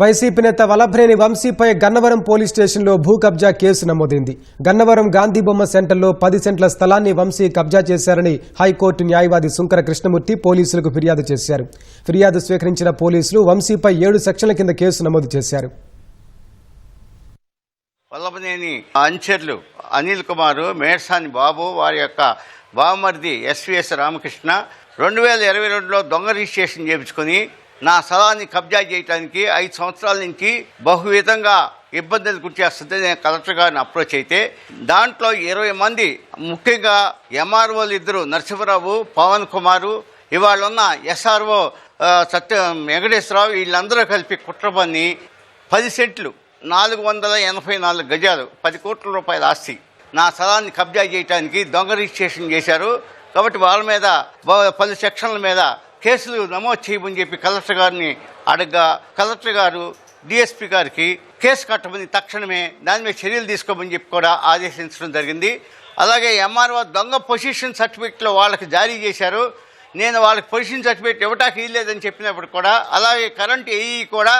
YCP నేత వలభ్రేని వంశీపై Gannavaram police స్టేషన్లో భూ కబ్జా కేసు నమోదైంది. గన్నవరం గాంధీ బొమ్మ సెంటర్లో పది సెంట్ల స్థలాన్ని వంశీ కబ్జా చేశారని హైకోర్టు న్యాయవాది శుంకర కృష్ణమూర్తి పోలీసులకు ఫిర్యాదు చేశారు. ఫిర్యాదు స్వీకరించిన పోలీసులు వంశీపై ఏడు సెక్షన్ల కింద కేసు నమోదు చేశారు. వల్లభనేని అంచెర్లు అనిల్ కుమారు మేర్సాని బాబు వారి యొక్క బావమరిది ఎస్విఎస్ రామకృష్ణ రెండు వేల ఇరవై రెండులో దొంగ రిజిస్ట్రేషన్ చేయించుకొని నా స్థలాన్ని కబ్జా చేయడానికి ఐదు సంవత్సరాల నుంచి బహువిధంగా ఇబ్బందులు గుర్చేస్తుంటే నేను కలెక్టర్ గారిని అప్రోచ్ అయితే దాంట్లో ఇరవై మంది ముఖ్యంగా ఎంఆర్ఓలు ఇద్దరు నరసింహరావు పవన్ కుమారు ఇవాళ ఉన్న ఎస్ఆర్ఓ సత్య వెంకటేశ్వరరావు వీళ్ళందరూ కలిపి కుట్రబన్ని పది సెంట్లు నాలుగు వందల ఎనభై నాలుగు గజాలు పది కోట్ల రూపాయల ఆస్తి. నా స్థలాన్ని కబ్జా చేయడానికి దొంగ రిజిస్ట్రేషన్ చేశారు. కాబట్టి వాళ్ళ మీద పలు సెక్షన్ల మీద కేసులు నమోదు చేయమని చెప్పి కలెక్టర్ గారిని అడగ్గా కలెక్టర్ గారు డిఎస్పీ గారికి కేసు కట్టమని తక్షణమే దాని మీద చర్యలు తీసుకోమని చెప్పి కూడా ఆదేశించడం జరిగింది. అలాగే ఎంఆర్ఓ దొంగ పొజిషన్ సర్టిఫికెట్లు వాళ్ళకి జారీ చేశారు. నేను వాళ్ళకి పొజిషన్ సర్టిఫికేట్ ఇవ్వటానికి ఇవ్వలేదని చెప్పినప్పుడు కూడా అలాగే కరెంట్ ఏఈ కూడా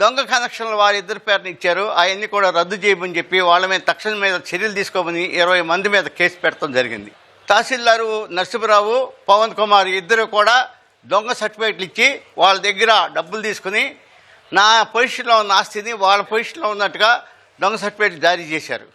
దొంగ కనెక్షన్లు వారిద్దరి పేరుని ఇచ్చారు. అవన్నీ కూడా రద్దు చేయమని చెప్పి వాళ్ళ మీద తక్షణ మీద చర్యలు తీసుకోమని ఇరవై మంది మీద కేసు పెట్టడం జరిగింది. తహసీల్దారు నరసింహరావు పవన్ కుమార్ ఇద్దరు కూడా దొంగ సర్టిఫికేట్లు ఇచ్చి వాళ్ళ దగ్గర డబ్బులు తీసుకుని నా పొజిషన్లో ఉన్న ఆస్తిని వాళ్ళ పొజిషన్లో ఉన్నట్టుగా దొంగ సర్టిఫికేట్లు జారీ చేశారు.